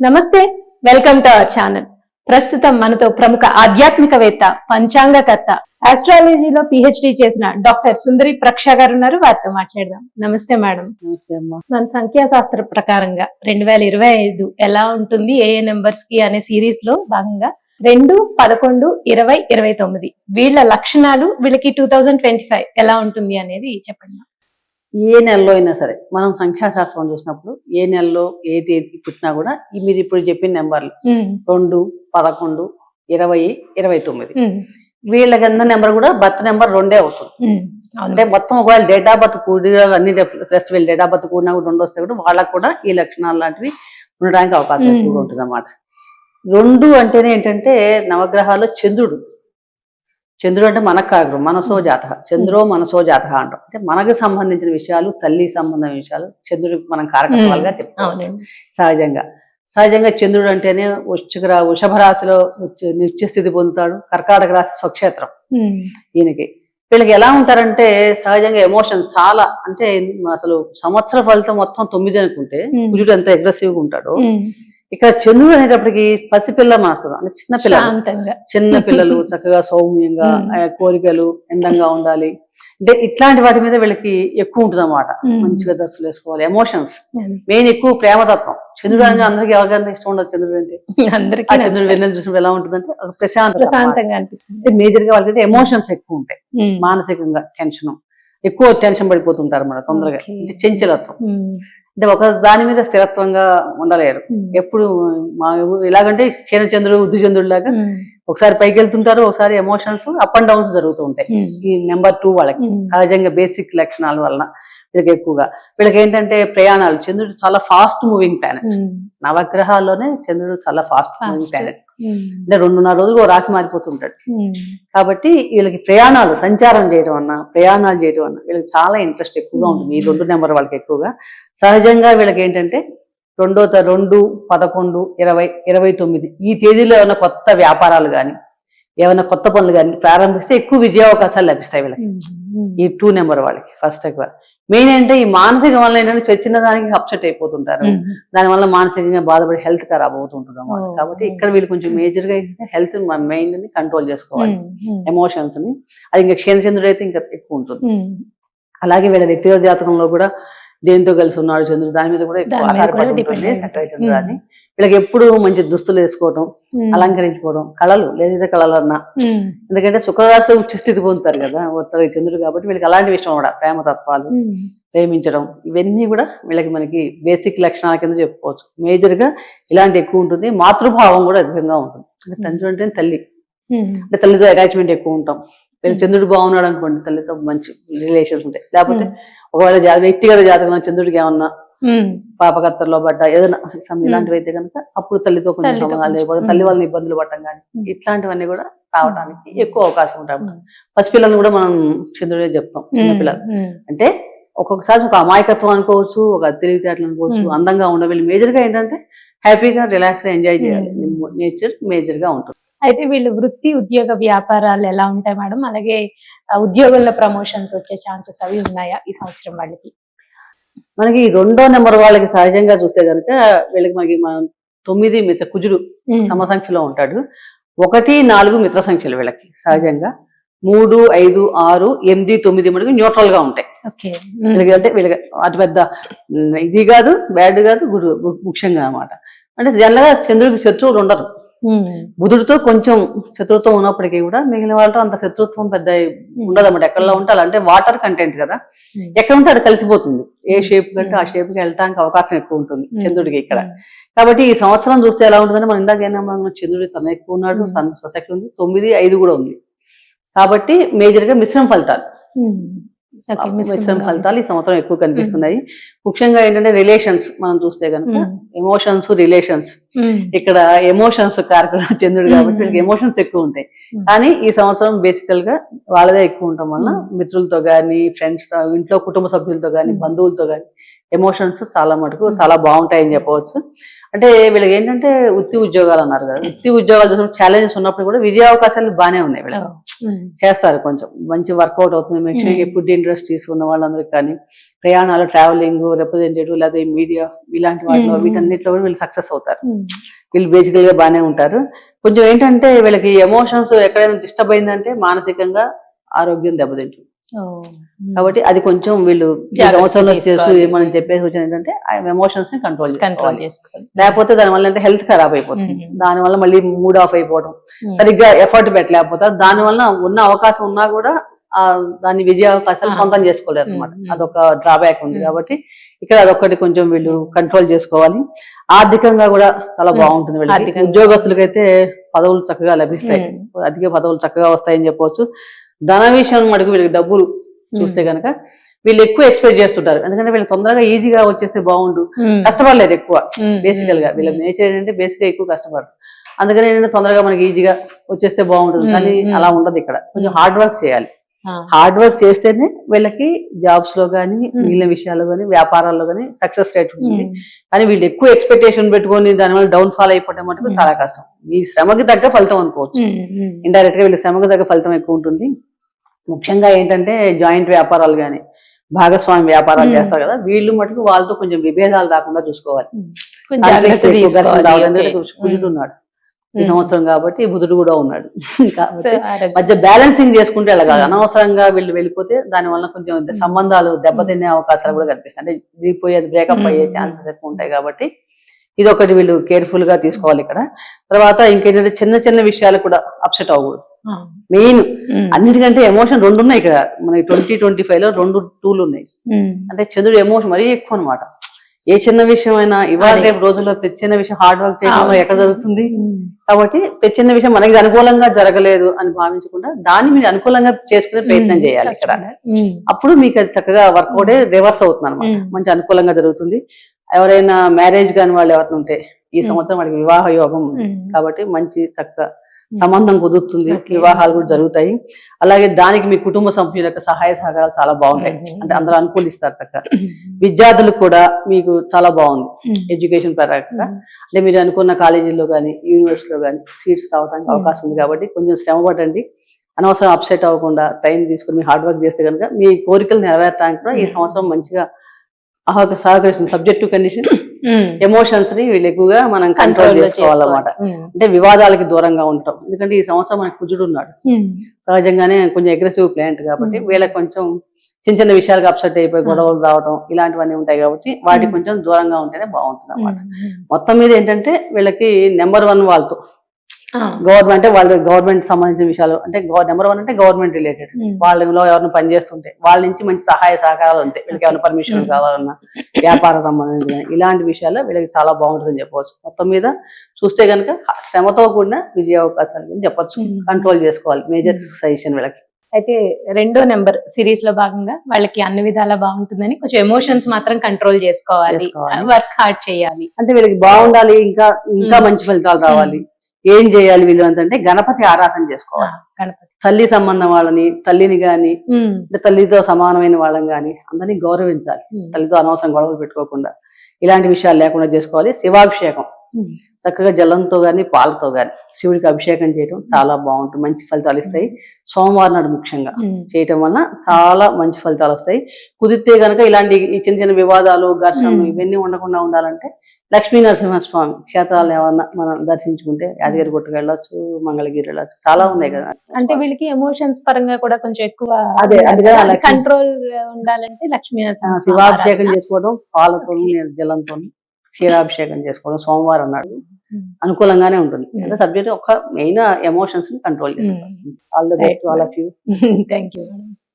నమస్తే welcome to our channel. ప్రస్తుతం మనతో ప్రముఖ ఆధ్యాత్మికవేత్త పంచాంగకర్త ఆస్ట్రాలజీలో పిహెచ్డి చేసిన డాక్టర్ సుందరి ప్రక్ష గారు ఉన్నారు. వారితో మాట్లాడదాం. నమస్తే మేడం. మన సంఖ్యాశాస్త్ర ప్రకారంగా రెండు వేల ఇరవై ఐదు ఎలా ఉంటుంది ఏ ఏ నెంబర్స్కి అనే సిరీస్లో భాగంగా రెండు పదకొండు ఇరవై ఇరవై తొమ్మిది. వీళ్ళ లక్షణాలు వీళ్ళకి టూ థౌజండ్ ట్వంటీ ఫైవ్ ఎలా ఉంటుంది అనేది చెప్పండి. ఏ నెలలో అయినా సరే మనం సంఖ్యాశాస్త్రం చూసినప్పుడు ఏ నెలలో ఏ తేదీ పుట్టినా కూడా మీరు ఇప్పుడు చెప్పిన నెంబర్లు రెండు పదకొండు ఇరవై ఇరవై తొమ్మిది. వీళ్ళ కింద నెంబర్ కూడా బర్త్ నెంబర్ రెండే అవుతుంది. అంటే మొత్తం ఒకవేళ డేట్ ఆఫ్ బర్త్ కూడి అన్ని ప్లస్ వీళ్ళు డేట్ ఆఫ్ బర్త్ కూడినా కూడా రెండు వస్తే కూడా వాళ్ళకు కూడా ఈ లక్షణాలు లాంటివి ఉండడానికి అవకాశం. ఎక్కువగా ఉంటుంది అన్నమాట రెండు అంటేనే ఏంటంటే నవగ్రహాలు చంద్రుడు. చంద్రుడు అంటే మనకు కాదు మనసో జాతక చంద్రో మనసో జాతక అంటాం. అంటే మనకు సంబంధించిన విషయాలు తల్లి సంబంధమైన విషయాలు చంద్రుడికి మనం కారకత్వాలుగా చెప్తాం సహజంగా. సహజంగా చంద్రుడు అంటేనే రా- వృషభ రాశిలో నిత్య- స్థితి పొందుతాడు. కర్కాటక రాశి స్వక్షేత్రం. ఈయనకి. వీళ్ళకి ఎలా ఉంటారంటే సహజంగా ఎమోషన్ చాలా అంటే అసలు సంవత్సర ఫలితం మొత్తం తొమ్మిది అనుకుంటే. కుజుడు ఎంత అగ్రెసివ్గా ఉంటాడో ఇక్కడ చంద్రుడు అనేటప్పటికి పసిపిల్ల మాస్తుంది అంటే చిన్న పిల్లలు. చిన్న పిల్లలు చక్కగా సౌమ్యంగా కోరికలు అందంగా ఉండాలి. అంటే ఇట్లాంటి వాటి మీద వీళ్ళకి ఎక్కువ ఉంటుంది అన్నమాట Hmm. మంచిగా దస్తులు వేసుకోవాలి ఎమోషన్స్. మెయిన్ ఎక్కువ ప్రేమతత్వం. చంద్రుడు అనేది అందరికి ఎవరికైనా ఇష్టం ఉండదు చంద్రుడు అంటే. అందరికీ చంద్రుడు. వెన్నెల చూసినప్పుడు ఎలా ఉంటుందంటే అన్నమాట. ప్రశాంతంగా అనిపిస్తుంది. అంటే మేజర్గా వాళ్ళకి ఎమోషన్స్ ఎక్కువ ఉంటాయి. మానసికంగా టెన్షన్. ఎక్కువ టెన్షన్ పడిపోతుంటారు మన తొందరగా. చంచలత్వం. అంటే ఒక దాని మీద స్థిరత్వంగా ఉండలేరు. ఎప్పుడు మా ఎలాగంటే క్షీణచంద్రుడు ఉద్దుచంద్రుడు లాగా ఒకసారి పైకి వెళ్తుంటారు ఒకసారి ఎమోషన్స్ అప్ అండ్ డౌన్స్ జరుగుతూ ఉంటాయి. ఈ నెంబర్ టూ వాళ్ళకి. సహజంగా బేసిక్ లక్షణాల వలన. వీళ్ళకి ఎక్కువగా. వీళ్ళకి ఏంటంటే ప్రయాణాలు చంద్రుడు చాలా ఫాస్ట్ మూవింగ్ ప్లానెట్ నవగ్రహాల్లోనే చంద్రుడు చాలా ఫాస్ట్ మూవింగ్. ప్లానెట్ అంటే రెండున్నర రోజులు రాశి మారిపోతుంటాడు. కాబట్టి వీళ్ళకి ప్రయాణాలు సంచారం చేయడం అన్న ప్రయాణాలు చేయడం అన్న వీళ్ళకి చాలా ఇంట్రెస్ట్ ఎక్కువగా ఉంటుంది. ఈ రెండు నెంబర్ వాళ్ళకి ఎక్కువగా. సహజంగా వీళ్ళకి ఏంటంటే రెండో రెండు పదకొండు ఇరవై ఇరవై తొమ్మిది ఈ తేదీలో ఏమైనా కొత్త వ్యాపారాలు కానీ ఏమైనా కొత్త పనులు కానీ ప్రారంభిస్తే ఎక్కువ విజయ అవకాశాలు లభిస్తాయి వీళ్ళకి. ఈ టూ నెంబర్ వాళ్ళకి ఫస్ట్ ఎక్కువ మెయిన్ అంటే ఈ మానసిక వల్ల ఏంటంటే చిన్న దానికి అప్సెట్ అయిపోతుంటారు. దానివల్ల మానసికంగా బాధపడి హెల్త్ ఖరాబ్ ఓ. కాబట్టి ఇక్కడ వీళ్ళు కొంచెం మేజర్గా హెల్త్ మెయిన్ కంట్రోల్ చేసుకోవాలి. ఎమోషన్స్ని. అది ఇంకా క్షీణచంద్రుడు అయితే ఇంకా ఎక్కువ ఉంటుంది. అలాగే వీళ్ళ వ్యక్తిగత జాతకంలో కూడా దేంతో కలిసి ఉన్నాడు చంద్రుడు దాని మీద కూడా. చంద్రుడాన్ని వీళ్ళకి ఎప్పుడు మంచి దుస్తులు వేసుకోవడం అలంకరించుకోవడం కళలు లేదా కళలు అన్నా ఎందుకంటే శుక్రరాశిలో ఉచ్చ స్థితి పొందుతారు కదా ఉత్తర చంద్రుడు కాబట్టి వీళ్ళకి అలాంటి విషయం కూడా ప్రేమ తత్వాలు ప్రేమించడం ఇవన్నీ కూడా వీళ్ళకి మనకి బేసిక్ లక్షణాల కింద చెప్పుకోవచ్చు. మేజర్గా ఇలాంటి ఎక్కువ ఉంటుంది మాతృభావం కూడా అధికంగా ఉంటుంది. అంటే తండ్రి అంటే తల్లి. అంటే తల్లితో అటాచ్మెంట్ ఎక్కువ ఉంటాం. వీళ్ళు చంద్రుడు బాగున్నాడు అనుకోండి తల్లితో మంచి రిలేషన్స్ ఉంటాయి. లేకపోతే ఒకవేళ వ్యక్తిగత జాతకంలో చంద్రుడికి ఏమన్నా ఉమ్, పాపకత్తర్లో పడ్డ ఏదైనా ఇలాంటివి అయితే కనుక అప్పుడు తల్లితో కొంచెం సంబంధాలు ఉమ్. తల్లి వాళ్ళని ఇబ్బందులు పడటం కానీ. ఇట్లాంటివన్నీ కూడా రావడానికి ఎక్కువ అవకాశం ఉంటాయి పసిపిల్లల్ని కూడా మనం చంద్రుడే చెప్తాం చిన్నపిల్లలు. అంటే ఒక్కొక్కసారి ఒక అమాయకత్వం అనుకోవచ్చు ఒక తెలివితేటలు అనుకోవచ్చు. అందంగా ఉండే వీళ్ళు మేజర్గా ఏంటంటే హ్యాపీగా రిలాక్స్గా ఎంజాయ్ చేయాలి. నేచర్ మేజర్గా ఉంటుంది. అయితే వీళ్ళు వృత్తి ఉద్యోగ వ్యాపారాలు ఎలా ఉంటాయి మేడం? అలాగే ఆ, ఉద్యోగుల్లో ప్రమోషన్స్ వచ్చే ఛాన్సెస్ అవి ఉన్నాయా ఈ సంవత్సరం వాళ్ళకి? మనకి రెండో నెంబర్ వాళ్ళకి సహజంగా చూస్తే కనుక వీళ్ళకి మనకి మనం తొమ్మిది మిత్ర కుజుడు సమసంఖ్యలో ఉంటాడు. ఒకటి నాలుగు మిత్ర సంఖ్యలు వీళ్ళకి సహజంగా. మూడు ఐదు ఆరు ఎనిమిది తొమ్మిది మనకి న్యూట్రల్గా ఉంటాయి. ఓకే. ఉమ్, వీళ్ళకి అంటే వీళ్ళకి అతి పెద్ద ఇది కాదు బ్యాడ్ కాదు ముఖ్యంగా అన్నమాట. అంటే జనరల్గా చంద్రుడికి శత్రువులు ఉండరు. బుధుడితో కొంచెం శత్రుత్వం ఉన్నప్పటికీ కూడా మిగిలిన వాళ్ళతో అంత శత్రుత్వం పెద్ద ఉండదు అన్నమాట ఎక్కడ ఉండాలి అంటే వాటర్ కంటెంట్ కదా. ఎక్కడ ఉంటే అది కలిసిపోతుంది. ఏ షేప్ కంటే ఆ షేప్కి వెళ్ళడానికి అవకాశం ఎక్కువ ఉంటుంది చంద్రుడికి ఇక్కడ. కాబట్టి ఈ సంవత్సరం చూస్తే ఎలా ఉంటుందంటే మనం ఇందాక ఏమన్నా మనం చంద్రుడి తన ఎక్కువ ఉన్నాడు. తన సొసైటీ ఉంది తొమ్మిది ఐదు కూడా ఉంది. కాబట్టి మేజర్గా మిశ్రమ ఫలితాలు. మిశ్రమ ఫలితాలు ఈ సంవత్సరం ఎక్కువ కనిపిస్తున్నాయి ముఖ్యంగా ఏంటంటే రిలేషన్స్ మనం చూస్తే కనుక ఎమోషన్స్ రిలేషన్స్ ఇక్కడ ఎమోషన్స్ కారకుడు చంద్రుడు కాబట్టి మ్మ్. వీళ్ళకి ఎమోషన్స్ ఎక్కువ ఉంటాయి మ్మ్. కానీ ఈ సంవత్సరం బేసికల్గా వాళ్ళదే ఎక్కువ ఉండటం వల్ల. మిత్రులతో గాని ఫ్రెండ్స్తో ఇంట్లో కుటుంబ సభ్యులతో గాని. బంధువులతో గాని ఎమోషన్స్ చాలా మటుకు చాలా బాగుంటాయని చెప్పవచ్చు. అంటే వీళ్ళకి ఏంటంటే వృత్తి ఉద్యోగాలు అన్నారు కదా వృత్తి ఉద్యోగాలు ఛాలెంజెస్ ఉన్నప్పుడు కూడా విజయ అవకాశాలు బాగానే ఉన్నాయి వీళ్ళకి. చేస్తారు కొంచెం. మంచి వర్కౌట్ అవుతుంది. Hmm. ఫుడ్ ఇండస్ట్రీస్ ఉన్న వాళ్ళందరికీ కానీ ప్రయాణాలు ట్రావెలింగ్ రిప్రజెంటేటివ్ లేదా మీడియా ఇలాంటి వాటిలో. వీటన్నిటిలో కూడా వీళ్ళు సక్సెస్ అవుతారు. వీళ్ళు బేసికల్గా బాగానే ఉంటారు. కొంచెం ఏంటంటే వీళ్ళకి ఎమోషన్స్ ఎక్కడైనా డిస్టర్బ్ అయిందంటే మానసికంగా ఆరోగ్యం దెబ్బతింటుంది. కాబట్టి అది కొంచెం వీళ్ళు సంవత్సరంలో తీసుకోవాలి. మనం చెప్పేసి వచ్చిన ఏంటంటే ఆ ఎమోషన్స్ని కంట్రోల్ కంట్రోల్ చేసుకోవాలి లేకపోతే దాని వల్ల అంటే హెల్త్ ఖరాబ్ అయిపోతుంది. దాని వల్ల మళ్ళీ మూడ్ ఆఫ్ అయిపోవడం. సరిగ్గా ఎఫర్ట్ పెట్టలేకపోతే దాని వల్ల ఉన్న అవకాశం ఉన్నా కూడా ఆ దాన్ని విజయ అవకాశాలు. సొంతం చేసుకోలేరు అనమాట. అదొక డ్రాబ్యాక్ ఉంది. కాబట్టి ఇక్కడ అదొకటి కొంచెం వీళ్ళు కంట్రోల్ చేసుకోవాలి ఆర్థికంగా కూడా చాలా. బాగుంటుంది వీళ్ళకి ఆర్థికంగా. ఉద్యోగస్తులకైతే పదవులు చక్కగా లభిస్తాయి. అధిక పదవులు చక్కగా వస్తాయని చెప్పవచ్చు ధన విషయం మటుకు వీళ్ళకి డబ్బులు చూస్తే కనుక వీళ్ళు ఎక్కువ ఎక్స్పెక్ట్ చేస్తుంటారు ఎందుకంటే వీళ్ళు తొందరగా ఈజీగా వచ్చేస్తే బాగుండు. కష్టపడలేదు ఎక్కువ. బేసికల్గా వీళ్ళ. నేచర్ ఏంటంటే బేసిక్గా ఎక్కువ కష్టపడరు అందుకని ఏంటంటే తొందరగా మనకి ఈజీగా వచ్చేస్తే బాగుంటుంది కానీ. అలా ఉండదు ఇక్కడ కొంచెం. హార్డ్ వర్క్ చేయాలి. హార్డ్ వర్క్ చేస్తేనే వీళ్ళకి జాబ్స్లో కానీ. మిగిలిన విషయాల్లో కానీ వ్యాపారాల్లో కానీ సక్సెస్ రేట్ ఉంటుంది. కానీ వీళ్ళు ఎక్కువ ఎక్స్పెక్టేషన్ పెట్టుకొని దానివల్ల డౌన్ ఫాల్ అయిపోవడం మటుకు. చాలా కష్టం ఈ శ్రమకి తగ్గ ఫలితం అనుకోవచ్చు. ఇండైరెక్ట్గా వీళ్ళ శ్రమకు తగ్గ ఫలితం ఎక్కువ ఉంటుంది ముఖ్యంగా ఏంటంటే జాయింట్ వ్యాపారాలు కానీ భాగస్వామి వ్యాపారాలు. చేస్తారు కదా వీళ్ళు మటుకు వాళ్ళతో కొంచెం విభేదాలు రాకుండా చూసుకోవాలి ఉన్నాడు. సంవత్సరం కాబట్టి బుధుడు కూడా ఉన్నాడు కాబట్టి. మధ్య బ్యాలెన్సింగ్ చేసుకుంటే అలా కాదు Hmm. అనవసరంగా వీళ్ళు వెళ్ళిపోతే దాని వల్ల కొంచెం. సంబంధాలు దెబ్బతినే అవకాశాలు కూడా కనిపిస్తాయి అంటే విడిపోయే బ్రేకప్. అయ్యే ఛాన్సెస్ ఎక్కువ ఉంటాయి కాబట్టి ఇది ఒకటి వీళ్ళు కేర్ఫుల్గా తీసుకోవాలి ఇక్కడ తర్వాత ఇంకేంటంటే చిన్న చిన్న విషయాలు కూడా అప్సెట్ అవ్వకూడదు. మెయిన్. అన్నిటికంటే ఎమోషన్ రెండు ఉన్నాయి ఇక్కడ మనకి ట్వంటీ ట్వంటీ ఫైవ్లో రెండు టూలు ఉన్నాయి. అంటే చంద్రుడు ఎమోషన్ మరీ ఎక్కువ అనమాట ఏ చిన్న విషయం అయినా ఇవాళ. రేపు రోజుల్లో ప్రతి చిన్న విషయం హార్డ్ వర్క్ చేయడం. ఎక్కడ జరుగుతుంది. కాబట్టి ప్రతి చిన్న విషయం మనకి అనుకూలంగా జరగలేదు అని భావించకుండా దాన్ని మీరు అనుకూలంగా చేసుకునే ప్రయత్నం. చేయాలి ఇక్కడ. అప్పుడు మీకు అది చక్కగా వర్కౌట్ రివర్స్ అవుతుంది అనమాట. మంచి అనుకూలంగా జరుగుతుంది ఎవరైనా మ్యారేజ్ కాని వాళ్ళు ఎవరైనా ఉంటే ఈ. సంవత్సరం వాళ్ళకి వివాహ యోగం. కాబట్టి మంచి చక్కగా సంబంధం కుదురుతుంది. వివాహాలు కూడా జరుగుతాయి అలాగే దానికి మీ కుటుంబ సభ్యుల యొక్క సహాయ సహకారాలు చాలా బాగుంటాయి Hmm. అంటే అందరూ అనుకూలిస్తారు చక్కగా విద్యార్థులకు కూడా మీకు చాలా బాగుంది Hmm. ఎడ్యుకేషన్ పరంగా Hmm. అంటే మీరు అనుకున్న కాలేజీల్లో కానీ యూనివర్సిటీలో కానీ సీట్స్ రావడానికి Hmm. అవకాశం ఉంది కాబట్టి కొంచెం శ్రమ పడండి అనవసరం అప్సెట్ అవ్వకుండా టైం తీసుకుని మీ హార్డ్ వర్క్ చేస్తే కనుక మీ కోరికలు నెరవేర్చడానికి కూడా ఈ Hmm. సంవత్సరం మంచిగా సహకరిస్తుంది సబ్జెక్టివ్ కండిషన్ Hmm. ఎమోషన్స్ని వీళ్ళు ఎక్కువగా మనం కంట్రోల్ చేసుకోవాలన్నమాట చేసుకోవాలి. Hmm. అంటే వివాదాలకి దూరంగా ఉండటం ఎందుకంటే ఈ సంవత్సరం మనకి కుజుడు ఉన్నాడు Hmm. సహజంగానే కొంచెం అగ్రెసివ్ ప్లాంట్ కాబట్టి Hmm. వీళ్ళకి కొంచెం చిన్న చిన్న విషయాలకు అప్సెట్ అయిపోయి Hmm. గొడవలు రావడం ఇలాంటివన్నీ ఉంటాయి కాబట్టి వాటికి Hmm. కొంచెం దూరంగా ఉంటేనే బాగుంటుంది అన్నమాట Hmm. మొత్తం మీద ఏంటంటే వీళ్ళకి నెంబర్ వన్ వాళ్ళతో. గవర్నమెంట్ వాళ్ళు గవర్నమెంట్ సంబంధించిన విషయాలు అంటే నెంబర్ వన్ అంటే గవర్నమెంట్ రిలేటెడ్. వాళ్ళలో ఎవరిని పనిచేస్తుంటే వాళ్ళ నుంచి మంచి సహాయ సహకారాలు ఉంటాయి వీళ్ళకి ఏమైనా పర్మిషన్. కావాలన్నా వ్యాపార సంబంధించిన ఇలాంటి విషయాల్లో వీళ్ళకి చాలా బాగుంటుందని చెప్పవచ్చు మొత్తం మీద చూస్తే కనుక శ్రమతో కూడిన విజయ అవకాశాలు అని చెప్పొచ్చు. కంట్రోల్ చేసుకోవాలి మేజర్. సజెషన్ వీళ్ళకి అయితే రెండో నెంబర్ సిరీస్లో భాగంగా వాళ్ళకి అన్ని విధాలా బాగుంటుందని కొంచెం ఎమోషన్స్ మాత్రం కంట్రోల్ చేసుకోవాలి. వర్క్ హార్డ్ చేయాలి అంటే వీళ్ళకి బాగుండాలి ఇంకా ఇంకా. మంచి ఫలితాలు రావాలి ఏం చేయాలి వీళ్ళు అంటే గణపతి ఆరాధన చేసుకోవాలి. గణపతి. తల్లి సంబంధం వాళ్ళని తల్లిని గాని తల్లితో సమానమైన వాళ్ళని కానీ అందరినీ గౌరవించాలి. తల్లితో అనవసరం గొడవలు పెట్టుకోకుండా. ఇలాంటి విషయాలు లేకుండా చేసుకోవాలి. శివాభిషేకం. చక్కగా జలంతో గాని పాలతో గాని శివుడికి అభిషేకం చేయడం చాలా బాగుంటుంది. మంచి ఫలితాలు ఇస్తాయి. సోమవారం నాడు ముఖ్యంగా. చేయటం వల్ల చాలా మంచి ఫలితాలు వస్తాయి. కుదిరితే గనక ఇలాంటి ఈ చిన్న చిన్న వివాదాలు ఘర్షణలు. ఇవన్నీ ఉండకుండా ఉండాలంటే లక్ష్మీ నరసింహస్వామి క్షేత్రాలు ఏమన్నా మనం దర్శించుకుంటే యాదగిరి గుట్టకు వెళ్ళొచ్చు మంగళగిరి వెళ్ళొచ్చు. చాలా ఉన్నాయి కదా. అంటే వీళ్ళకి ఎమోషన్స్ పరంగా కూడా కొంచెం ఎక్కువ అదే, కంట్రోల్ ఉండాలంటే లక్ష్మీ నరసింహ శివాభిషేకం. చేసుకోవడం పాలతో జలంతో క్షీరాభిషేకం చేసుకోవడం సోమవారం నాడు Hmm. అనుకూలంగానే ఉంటుంది Hmm. అంటే సబ్జెక్ట్ ఒక మెయిన్ ఎమోషన్స్ని కంట్రోల్ చేస్తారు all the best. All of you thank you